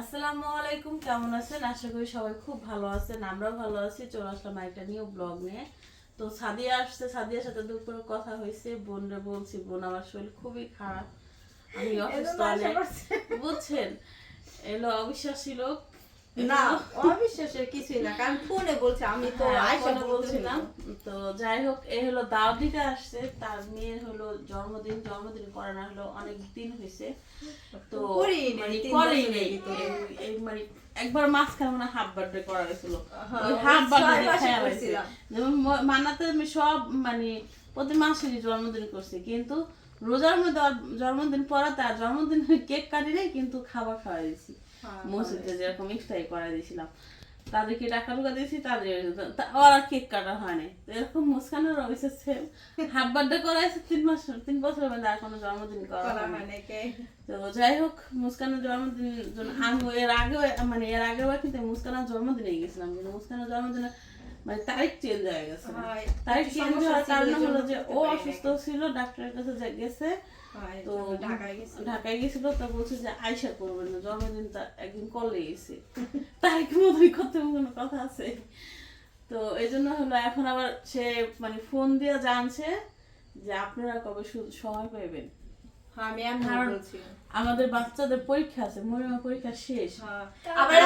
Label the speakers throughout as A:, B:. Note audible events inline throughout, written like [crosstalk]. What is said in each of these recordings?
A: আসসালামু আলাইকুম কেমন আছেন? আশা করি সবাই খুব ভালো আছেন আমরাও ভালো আছি। চলে আসলাম একটা নিউ ব্লগ নিয়ে। তো সাদিয়া আসছে সাদিয়ার সাথে দুপুরে কথা হয়েছে। বোনরা বলছি বোন আমার শরীর খুবই খারাপ। আমি অসুস্থ বুঝছেন? এলো অবিশ্বাসী লোক।
B: না অবিশ্বাসের কিছুই না কারণ ফোনে বলছে আমি তো
A: হ্যাঁ,
B: আয়সা
A: ফোনে বলছিলাম তো যাই হোক এ হলো দিতে আসছে তার মেয়ের হলো জন্মদিন জন্মদিন করে না হলো অনেক দিন হয়েছে। তো
B: করেই
A: মানে নেই মানে একবার মাঝখানে মানে হাফ বার্থডে করা গেছিল
B: হ্যাঁ,
A: ওই হাফ বার্থডে খেয়াল যেমন মানাতে আমি সব মানে প্রতি মাসেরই জন্মদিন করছি কিন্তু রোজার মধ্যে জন্মদিন পরে তার জন্মদিন কেক কাটি নাই কিন্তু খাবার খাওয়া দিয়েছি
B: হ্যাঁ,
A: মসজিদে যেরকম ইফতারি করা দিয়েছিলাম। তাদেরকে টাকা টুকা দিয়েছি তাদের ওরা কেক কাটা হয়নি এরকম মুস্কানের অবশ্য সেম হাফ বার্থডে করাইছে তিন মাস তিন বছরের মধ্যে আর কোনো জন্মদিন করা
B: করা
A: হয়নি।
B: হয়
A: তো যাই হোক মুস্কানের জন্মদিন আমি এর আগে মানে এর আগের বার কিন্তু মুস্কানের জন্মদিনে গেছিলাম কিন্তু মুস্কানের জন্মদিনে মানে তারিখ চেঞ্জ হয়ে গেছে।
B: হয়,
A: তারিখ চেঞ্জ হওয়ার কারণে হলো যে ও অসুস্থ ছিল ডাক্তারের কাছে গেছে
B: হয়,
A: তো
B: ঢাকায়
A: গেছিল। তো বলছে যে আয়সা করবে না জন্মদিনটা একদিন কলে গেছে তারিখ মতোই করতে কোনো কথা আছে। তো এই জন্য হলো এখন আবার সে মানে ফোন দিয়ে জানছে যে আপনারা কবে সময় পাবেন
B: হ্যাঁ, আমি বলছি।
A: আমাদের বাচ্চাদের পরীক্ষা আছে মরিমা পরীক্ষা শেষ।
B: হ্যাঁ। আবার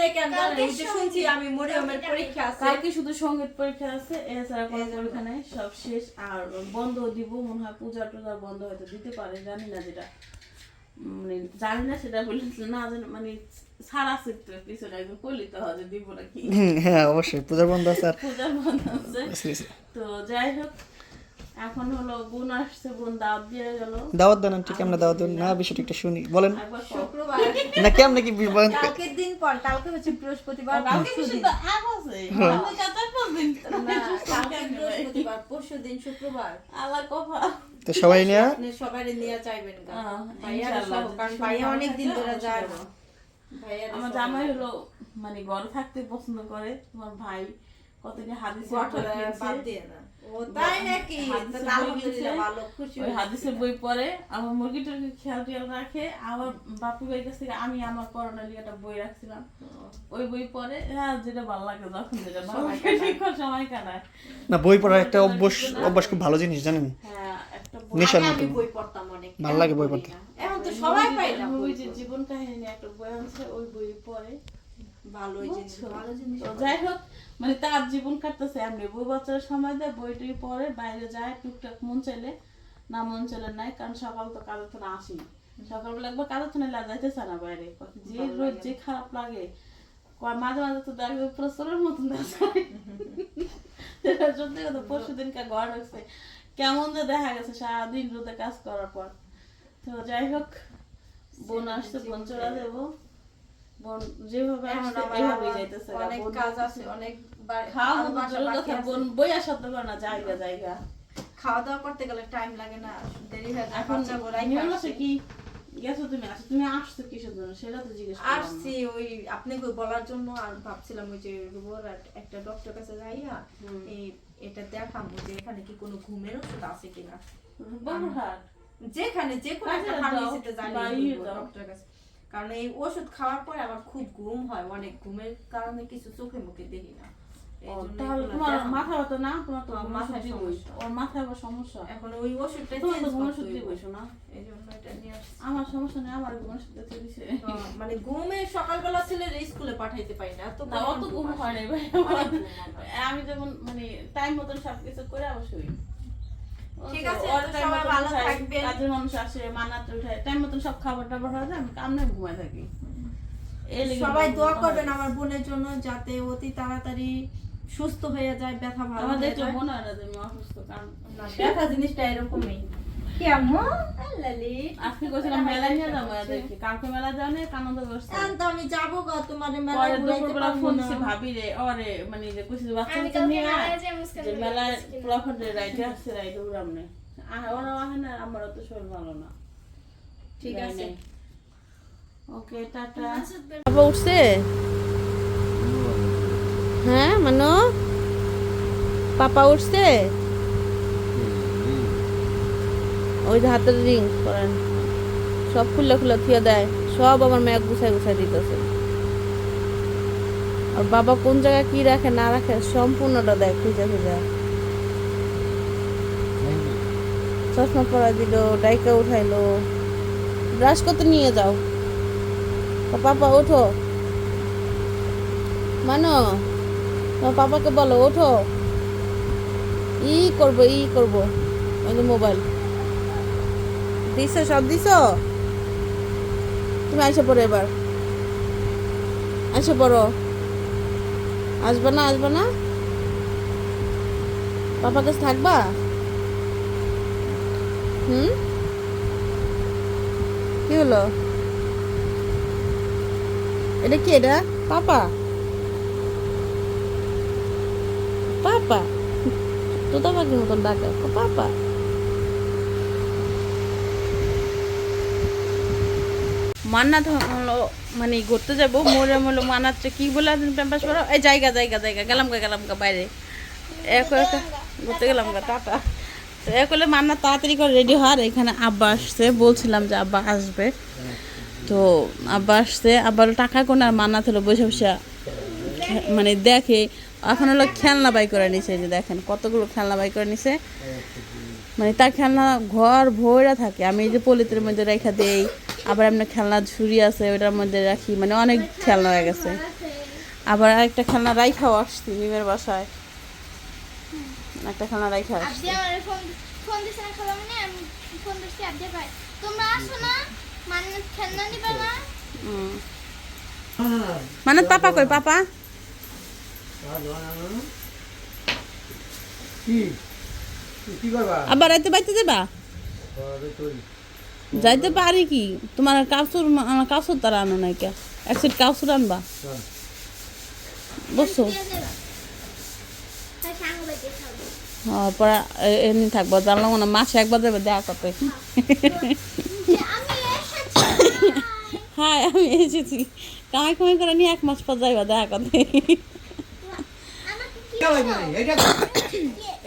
B: নাই কেন জানেন? যে শুনছি আমি মরিয়মের পরীক্ষা আছে।
A: কালকে শুধু সংগীত পরীক্ষা আছে এছাড়া কোনো পরীক্ষা নেই সব শেষ। আর বন্ধ দিব মনে হয় পূজা টুজা বন্ধ হয়তো দিতে পারে জানি না যেটা। মানে জানি না সেটা বলি না জানি মানে সারা সিট পিছনে একদম হয় যে দিব নাকি।
C: হ্যাঁ অবশ্যই। পূজার বন্ধ আছে
A: পূজা বন্ধ আছে। তো যাই হোক এখন হলো বোন আসছে বোন দাওয়াত দিয়ে গেল।
C: দাওয়াত দেন ঠিক আমরা দাওয়াত দেন। না বিষয়টা একটু শুনি। বলেন।
B: শুক্রবার
C: না কেমন কি বলেন?
B: কালকের দিন পর কালকে হচ্ছে বৃহস্পতিবার
A: কালকে আগ আছে। দিন।
B: কালকে বৃহস্পতিবার পরশু দিন শুক্রবার।
A: আল্লাহ কফা
C: তো সবাই নিয়ে?
B: আপনি সবাই নিয়ে চাইবেন।
A: হ্যাঁ,
B: সহ, কারণ ভাইয়া অনেক দিন ধরে যায়।
A: আমার জামাই হলো মানে ঘরে থাকতে পছন্দ করে তোমার ভাই কতদিন
B: গঠন বাদ দিয়ে না। ও তাই নাকি?
A: বই
B: ভালো খুশি
A: ওই হাদিসের বই পড়ে আমার মুরগিটাকে খেয়াল টিয়াল রাখে আমার বাপু ভাইয়ের কাছ থেকে আমি আমার করোনা একটা বই রাখছিলাম। ওই বই পড়ে হ্যাঁ যেটা ভালো লাগে যখন যেটা ভালো লাগে ঠিক সময় কাটায়।
C: না বই পড়ার একটা অভ্যাস অভ্যাস খুব ভালো জিনিস জানেন?
A: হ্যাঁ একটা বই
C: নেশার মতো
B: পড়তাম অনেক।
C: ভালো লাগে বই পড়তে।
B: এখন তো সবাই পাই না
A: ওই যে জীবন কাহিনী একটা বই আছে ওই বই পড়ে।
B: ভালো জিনিস ভালো জিনিস।
A: যাই হোক মানে তার জীবন কাটতেছে এমনি। বই বাচ্চার সময় দেয় বইটি পড়ে বাইরে যায় টুকটাক মন চাইলে না মন চাইলে নাই কারণ সকাল তো কাজের থেকে আসি সকালবেলা একবার কাজের থেকে যাইতে চায় না বাইরে। যে যে খারাপ লাগে মাঝে মাঝে তো দেখবে প্রচুরের মতন [laughs] সত্যি কথা পরশু দিনকে ঘর হচ্ছে কেমন যে দেখা গেছে সারাদিন রোদে কাজ করার পর। তো যাই হোক বোন আসছে বোন চলে দেবো বোন যেভাবে এইভাবেই যাইতেছে
B: অনেক কাজ আছে অনেক
A: খাওয়া
B: আরও
A: মতো
B: বাসা
A: জরুরি
B: বাকি
A: কথা বোন বইয়া শব্দ করে না জায়গা জায়গা
B: খাওয়া দাওয়া করতে গেলে টাইম লাগে না দেরি হয়ে যায়
A: এখন কি গেছো তুমি আসো তুমি আসছো কিসের জন্য? সেটা তো জিজ্ঞেস
B: আসছি ওই আপনি বলার জন্য আর ভাবছিলাম ওই যে রুবোর একটা ডক্টর কাছে যাইয়া এই এটা দেখাবো যে এখানে কি কোনো ঘুমের ওষুধ আছে কিনা। যেখানে যে কোনো একটা ফার্মেসিতে ডক্টর কাছে। কারণ এই ওষুধ খাওয়ার পরে আমার খুব ঘুম হয় অনেক ঘুমের কারণে কিছু চোখে মুখে দেখি না। এই
A: ও,
B: জন্য
A: তাহলে
B: এগুলো
A: তোমার
B: দেখাবো।
A: মাথা ব্যথা না? তোমার তো
B: আমার
A: মাথায়
B: মাথায়
A: সমস্যা
B: সমস্যা।
A: ওর মাথায় সমস্যা।
B: এখন ওই ওষুধটা
A: তোমার তো ঘুমের সত্যি
B: হইব।
A: না
B: এই জন্য এটা নিয়ে
A: আমার সমস্যা নেই আমার ঘুমের সত্যি দিছে
B: মানে ঘুমে সকালবেলা ছেলের স্কুলে পাঠাইতে পারি না এত
A: অত ঘুম হয় ভাই। আমি যেমন মানে টাইম মতন সবকিছু করে অবশ্যই
B: ঠিক আছে, সবাই ভালো থাকবেন।
A: কাজের মানুষ আসে মানাতে উঠায় টাইম মতন সব খাবার টাবার হয়ে যায় আমি কামনে ঘুমাই থাকি
B: সবাই দোয়া করবেন আমার বোনের জন্য যাতে অতি তাড়াতাড়ি সুস্থ হয়ে যায় ব্যথা ভালো আমাদের
A: দেখলে
B: যায়।
A: না যে আমি অসুস্থ কারণ
B: ব্যথা জিনিসটা এরকমই কেমন?
A: আজকে কইছিলাম মেলা নিয়ে যাব এদেরকে কালকে মেলা যাও না কানন্দ বসছে।
B: আমি যাব গো তোমার মেলা
A: পরে দুপুরবেলা ফোন দিছে ভাবি রে ওরে মানে যে কইছে বাচ্চা
D: আমি
A: বাচ্চা
D: কালকে
A: নিয়ে আয়
D: মেলায় যাই, মুস্কান
A: যে
D: বলে
A: মেলায়
D: দিয়েছে।
A: পোলাফান আসছে রাইডে উড়াম নে। আহ ওরা আহে না আমারও তো শরীর ভালো না।
B: ঠিক আছে।
A: Okay tata. বাবা উঠছে? হ্যাঁ মানো? পাপা উঠছে? ওই যে হাতের রিং করেন সব খুলে খুলে থিয়ে দেয় সব আমার মেয়ে গুছাই গুছাই দিতেছে। আর বাবা কোন জায়গায় কি রাখে না রাখে সম্পূর্ণটা দেয় খুঁজে খুঁজে। চশমা পরা দিল ডাইকা উঠাইলো। ব্রাশ করতে নিয়ে যাও। পাপা ওঠো। মানো পাপাকে বলো ওঠো। ই করব ই করব। মোবাইল। দিছো, সব দিছো? তুমি আসে পড়ো এবার। আসে পড়ো। আসবে না আসবে না? পাপার কাছে থাকবা? হুম? কি হলো? এটা কি এটা? পাপা? পাপা? তো তোমাকে মতন ডাকা। পাপা? মান্নাত হলো মানে ঘুরতে যাব। মোরে মোলো মানাচ্ছে কি বলে প্যাম্পাস পড়ো? এই জায়গা জায়গা জায়গা, গেলাম গা গেলাম গা বাইরে। একা ঘুরতে গেলাম গা, টাটা। তো এক হলে মান্না তাড়াতাড়ি করে রেডি হওয়ার এখানে আব্বা আসছে। বলছিলাম যে আব্বা আসবে। তো আব্বা আসছে আব্বার টাকা কোন, আর মান্না হলো বসে বসে মানে দেখে। এখন হলো খেলনা বাই করে নিছে যে দেখেন, কতগুলো খেলনা বাই করে নিছে। মানে তার খেলনা ঘর ভরা থাকে। আমি এই যে পলিতের মধ্যে রেখা দেই আবার এমনি খেলনা ঝুড়ি আছে ওটার মধ্যে রাখি মানে অনেক খেলনা হয়ে গেছে। আবার আরেকটা খেলনা রাইখাও আসছি মিমের বাসায়। একটা খেলনা রাইখা আসছি।
D: আজকে আমার ফোন ফোন দিছে না খালা মানে আমি ফোন দিছি আজকে ভাই। তোমরা আসো না মানে খেলনা নিবে না।
A: হুম। মানে পাপা কই পাপা?
E: কি?
A: আবার রাইতে বাইতে যাবা? যাইতে পারি কি? তোমার আমার কাপড় তারা আনো নাই কে? এক সেট কাপড় আনবা?
D: বাইতে খাব।
A: হ্যাঁ এমনি থাকব। জানলাম না মাসে একবার দেবে দেখা করতে। হ্যাঁ আমি এসেছি। কামাই কামাই করে নিয়ে এক মাস পর যাইবা দেখা করতে
D: আমাকে কি
E: কেমন নাই এটা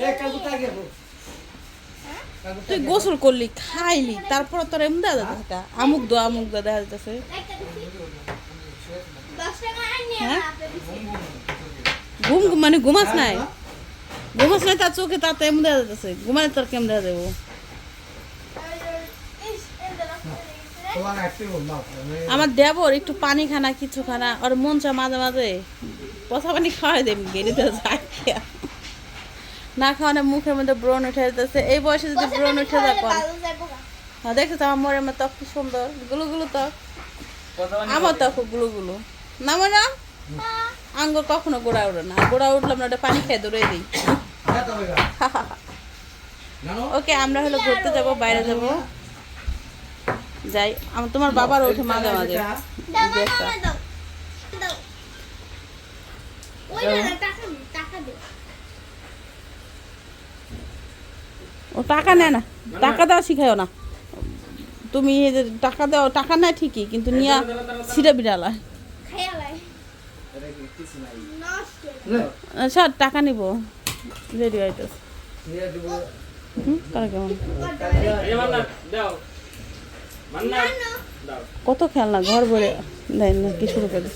E: এ কাল কোথায় গেল
A: তুই গোসল করলি, খাইলি, তারপর তোর এমন দেখা যাচ্ছে আমুক দো আমুক দো দেখা
D: আইনি
A: হ্যাঁ? ঘুম মানে ঘুমাস নাই? ঘুমাস নাই, তার চোখে তার তো এমন দেখা যাচ্ছে ঘুমালে তোর কেমন দেখা যাব আমার দেবর, একটু পানি খানা, কিছু খানা আর মন চা মাঝে মাঝে। পচা পানি খাওয়াই দেব গেলিতে যায়। না খাওয়ানো মুখের মধ্যে ব্রণ উঠে যেতেছে এই বয়সে যদি ব্রণ উঠে যায় কোন হ্যাঁ আমার মরে আমার ত্বক কি সুন্দর। গুলো গুলো ত্বক আমার ত্বকগুলো গুলো। না মনে আঙ্গুর কখনো গোড়া উঠে না। গোড়া উঠলাম না ওটা পানি খেয়ে দৌড়ে দিই।
E: জানো
A: ওকে আমরা হলো ঘুরতে যাব বাইরে যাব। যাই। আমার তোমার বাবার ওঠে মাঝে মাঝে দেখটা।
D: দাও দাও ওই না টাকা টাকা দে
A: ও টাকা নেয় না। টাকা দেওয়া শিখায়ও না। তুমি টাকা দেওয়া টাকা নেয় ঠিকই কিন্তু নিয়ে ছিঁড়ে বিড়ালা স্যার টাকা নিব। রেডি
D: না
A: কত খেলনা ঘর ভরে দেয় না কি শুরু করে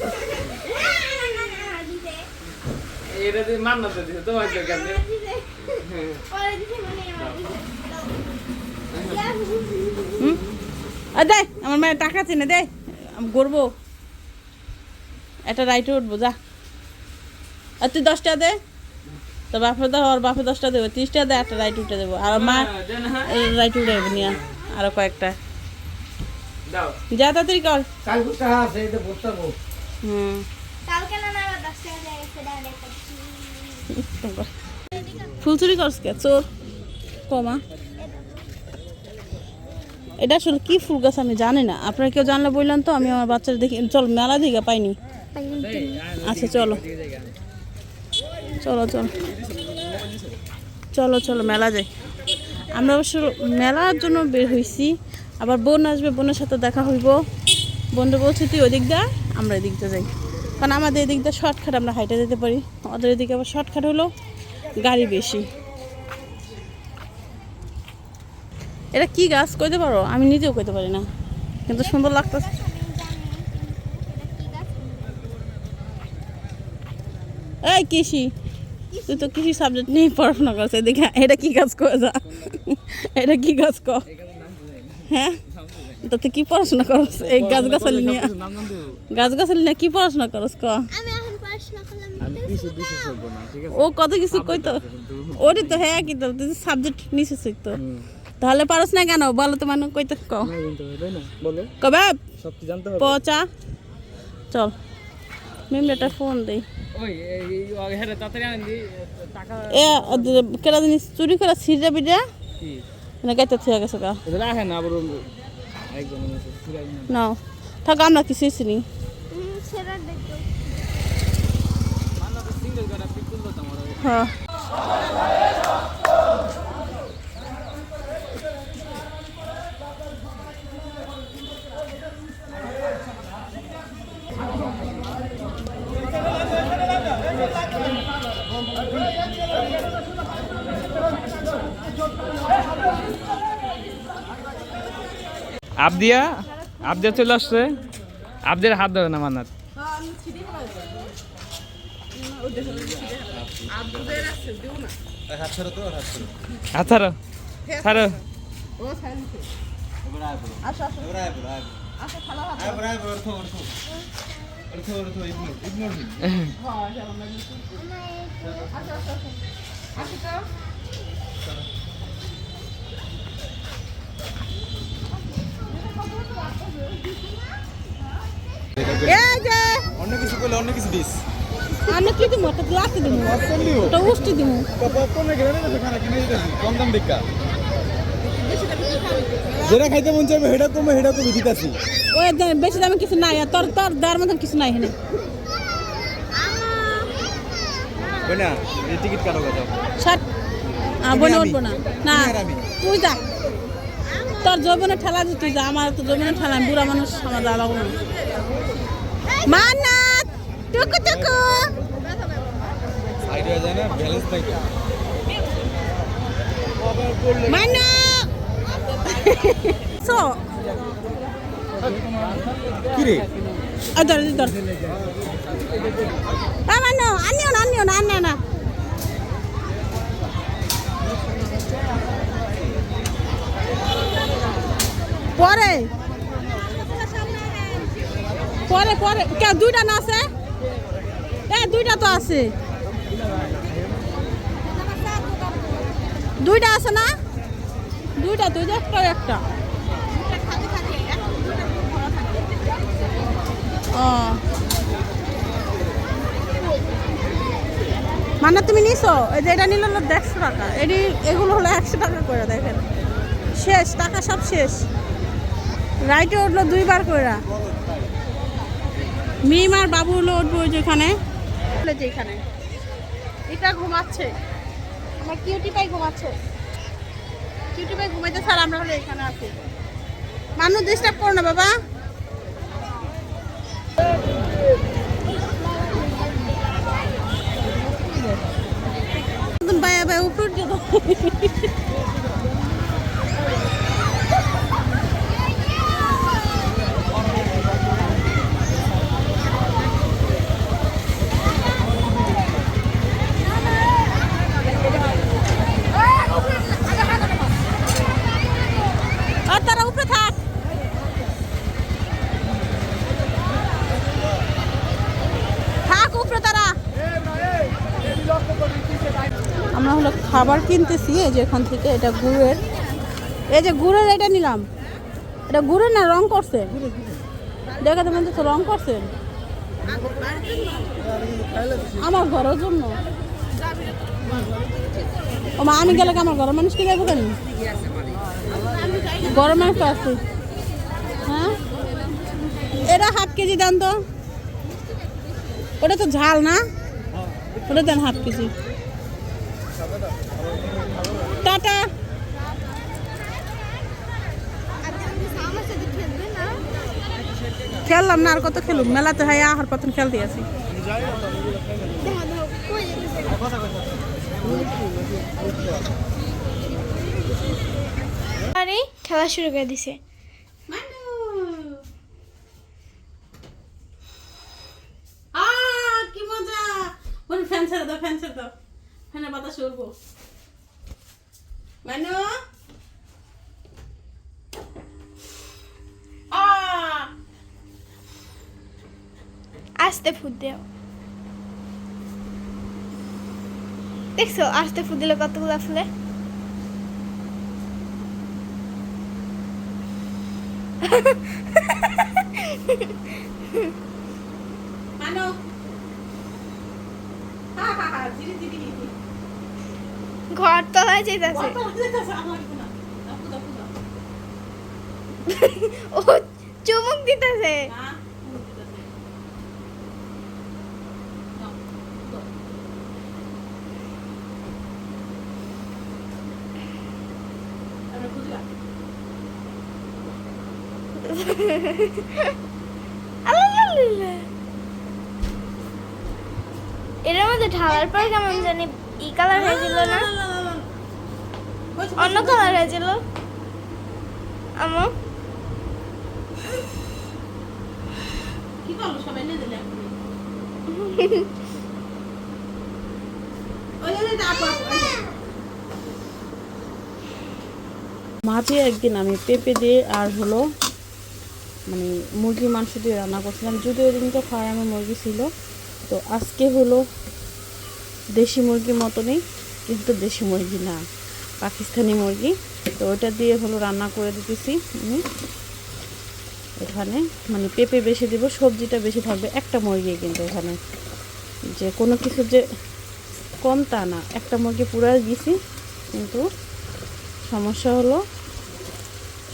F: এটা দিয়ে মান্না তো দিছে তোমার
D: মানে আমার দিতে দাও
A: হুম? আর দেয় আমার মায়ের টাকা চিনে দেয় আমি গড়বো। একটা রাইটে উঠবো যা। আর তুই দশটা দে। তো বাপে দাও আর বাপে দশটা দেবো তিরিশটা দে একটা রাইট উঠে দেবো। আর মা রাইট উঠে দেবো নিয়ে আরও কয়েকটা। যা তাড়াতাড়ি কর।
E: কাল আছে এটা বসতে
A: হুম।
D: কালকে না না আবার দশ টাকা দিয়ে গেছে দাঁড়িয়ে
A: ফুল চুরি করস কে? চোর। কমা। এটা আসলে কি ফুল গাছ আমি জানি না। আপনারা কেউ জানলে বললেন তো, আমি আমার বাচ্চারা দেখি চল, মেলা দিকে পাইনি। আচ্ছা চলো। চলো চলো। চলো চলো, মেলা যাই। আমরা অবশ্য মেলার জন্য বের হয়েছি আবার বোন আসবে, বোনের সাথে দেখা হইব। বোনটা বলছি, তুই ওদিক দা আমরা এদিকটা যাই। কারণ আমাদের এদিকটা শর্টকাট আমরা হাইটে যেতে পারি। ওদের এদিকে আবার শর্টকাট হলো গাড়ি বেশি। এটা কি গাছ কইতে পারো? আমি নিজেও কইতে পারি না। কিন্তু সুন্দর লাগতো এই কৃষি, তুই তো কৃষি সাবজেক্ট নিয়ে পড়াশোনা করছে দেখে এটা কি গাছ কয়ে যা? এটা কি গাছ ক হ্যাঁ? তো তুই কি পড়াশোনা করছ এই গাছ গাছালি নিয়ে গাছ গাছালি নিয়ে কি পড়াশোনা করস ক?
D: আমি এখন পড়াশোনা করলাম
A: ও কত কিছু কইতো? ওরই তো হ্যাঁ কিন্তু তুই সাবজেক্ট নিছিস তো। তাহলে পারস না কেন? বলো তো মানুষ কইতে ক?
C: বলো।
A: কবে
C: সব কি জানতে
A: পচা চল। মেমলেটা ফোন দেই।
F: ওই এই হেরে তাড়াতাড়ি আনেন দি টাকা
A: এ কেরা জিনিস? চুরি করে ছিঁড়ে বিড়ে?
F: কি?
A: না গাইতে থিয়া গেছে গা।
F: না
A: নাও থাক আমরা কিছু চিনি
D: হুম,
F: আবদিয়া? আবদিয়া চলে আসছে। আবদিয়ার হাত ধরে না ছাড়ো ছাড়ো।
A: এই যে
C: অন্য কিছু করলে অন্য কিছু দিস।
A: আমি কি দিমু? একটা গ্লাস দিমু? একটা উষ্টি দিমু?
C: পপকর্নে গেলে না খানা কিনে দিতেছি কম দাম দেখা যেটা খাইতে মন চাইবে সেটা কমে সেটা কমে দিতেছি
A: ওই বেশি দামে কিছু নাই তোর তোর দেওয়ার মতন কিছু নাই এখানে।
C: ওই না টিকিট কাটো কথা।
A: ষাট বনে উঠবো না। না। তুই যা। তোর যৌবনে ঠেলা দি তুই যা আমার তো যৌবনে ঠেলা বুড়া মানুষ আমার যা লাগবো না মান্নাত টুকু টুকু।
C: সাইড হয়ে যায় না ব্যালেন্স নাই তো।
A: সো।
C: কি রে?
A: এই ধর এই ধর। আনিও না আনিও না আনিও না। পরে? পরে পরে। কে, দুইটা না আছে? এ, দুইটা তো আছে। দুইটা আছে না? দুইটা যে একটা একটা। মানে তুমি নিছো? এই যে এটা নিল দেড়শো টাকা। এটি এগুলো হলো একশো টাকা করে, দেখেন। শেষ, টাকা সব শেষ। রাইটে উঠল দুইবার করে মিম আর বাবু হলো উঠবো ওই যেখানে যেখানে এটা ঘুমাচ্ছে। আমার কিউটি পাই ঘুমাচ্ছে। কিউটি পাই ঘুমাইতে স্যার আমরা হলো এখানে আছি। মানুষ ডিস্টার্ব করো না বাবা। বায়া বায়া উপর যেত আর তারা উপরে থাক থাক উপরে তারা আমরা হলো খাবার কিনতেছি, এই যে এখান থেকে এটা গুড়ের। এই যে গুড়ের এটা নিলাম। এটা গুড়ের না, রং করছে? দেখাতে মনে তো রং করছে? আমার ঘরের জন্য। ও মা, আমি গেলে আমার ঘরের মানুষ কি যাব কেন গরম মানুষ তো আছে। হ্যাঁ? এটা হাফ কেজি দেন তো। ওটা তো ঝাল না? ওটা দেন হাফ কেজি। টাটা খেললাম না আর কত খেলুম? মেলাতে হয় আহার পতন খেলতে আছি
D: আরে খেলা শুরু করে দিছে।
A: কি মজা। ছেড়ে দাও ফ্যান ছেড়ে দাও। ফ্যানের বাতাস উড়বো। আ
D: আস্তে ফুট দেও দেখছ আস্তে ফুট দিলে কতগুলো ফুলে
A: মানু হা হা হা ধীরে ধীরে
D: ঘর তলায় যেতেছে। ও চুমুক দিতেছে। এটার মধ্যে ঢালার পর কেমন জানি ই কালার না? অন্য কালার আমো?
A: কি দিলে। মাঝে একদিন আমি পেঁপে দিয়ে আর হলো মানে মুরগির মাংস দিয়ে রান্না করছিলাম। যদিও ওই দিনকে ফার্মে মুরগি ছিল। তো আজকে হলো দেশি মুরগির মতনই কিন্তু দেশি মুরগি না, পাকিস্তানি মুরগি। তো ওটা দিয়ে হলো রান্না করে দিতেছি আমি। এখানে মানে পেঁপে বেশি দিব, সবজিটা বেশি থাকবে একটা মুরগি কিন্তু এখানে। যে কোনো কিছু যে কম তা না, একটা মুরগি পুরা দিছি, কিন্তু সমস্যা হলো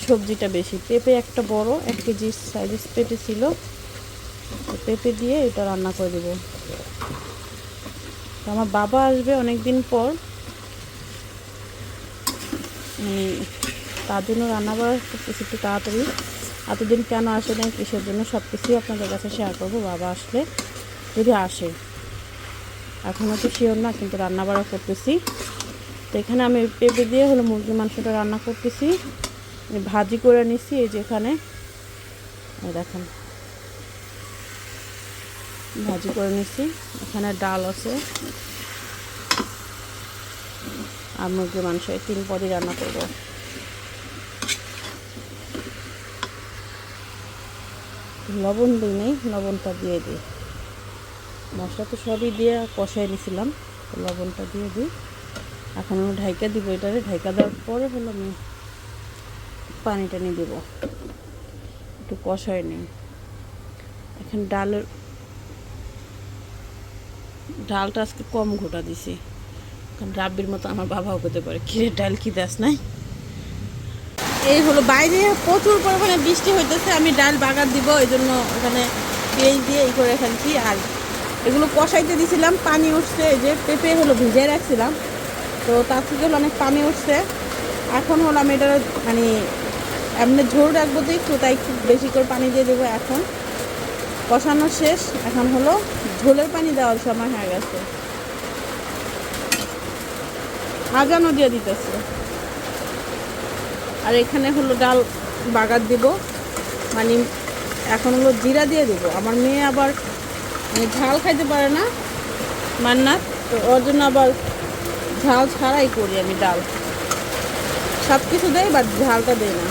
A: সবজিটা বেশি। পেঁপে একটা বড়, এক কেজি সাইজের পেঁপে ছিল। পেঁপে দিয়ে এটা রান্না করে দেবো। আমার বাবা আসবে অনেক দিন পর তার জন্য রান্না বাড়া করতেছি একটু তাড়াতাড়ি। এতদিন কেন আসে না কিসের জন্য সব কিছুই আপনাদের কাছে শেয়ার করব, বাবা আসলে যদি আসে। এখনও তো শিওর না, কিন্তু রান্না বাড়া করতেছি। তো এখানে আমি পেঁপে দিয়ে হলো মুরগির মাংসটা রান্না করতেছি। ভাজি করে নিছি এই যে এখানে। এই দেখেন। ভাজি করে নিছি। এখানে ডাল আছে। আর মুরগির মাংস, এই তিন পদই রান্না করব। লবণ দিই নেই, লবণটা দিয়ে দিই। মশলা তো সবই দিয়ে কষাই নিছিলাম, তো লবণটা দিয়ে দিই। এখন আমি ঢাইকা দিব এটারে। ঢাইকা দেওয়ার পরে হলো আমি পানি টানি দেব। একটু কষাই নিই। এখন ডালের ডালটা আজকে কম ঘোটা দিছি। কারণ রাব্বির মতো আমার বাবাও করতে পারে। কিরে, ডাল কি দাস নাই? এই হলো বাইরে প্রচুর পরিমাণে বৃষ্টি হইতেছে। আমি ডাল বাগার দিব, এই জন্য ওখানে পেঁয়াজ দিয়ে এই করে ফেলছি। আর এগুলো কষাইতে দিছিলাম, পানি উঠছে। এই যে পেঁপে হলো ভিজিয়ে রাখছিলাম। তো তার থেকে হলো অনেক পানি উঠছে। এখন হলো আমি এটা মানে এমনি ঝোল রাখব তো একটু তাই বেশি করে পানি দিয়ে দেবো এখন। কষানো শেষ। এখন হলো ঝোলের পানি দেওয়ার সময় হয়ে গেছে। আজানও দিয়ে দিতেছে। আর এখানে হলো ডাল বাগার দিব। মানে এখন হলো জিরা দিয়ে দিব। আমার মেয়ে আবার মানে ঝাল খাইতে পারে না, মান্নাত। তো ওর জন্য আবার ঝাল ছাড়াই করি আমি ডাল। সব কিছু দেয় বা ঝালটা দেয় না।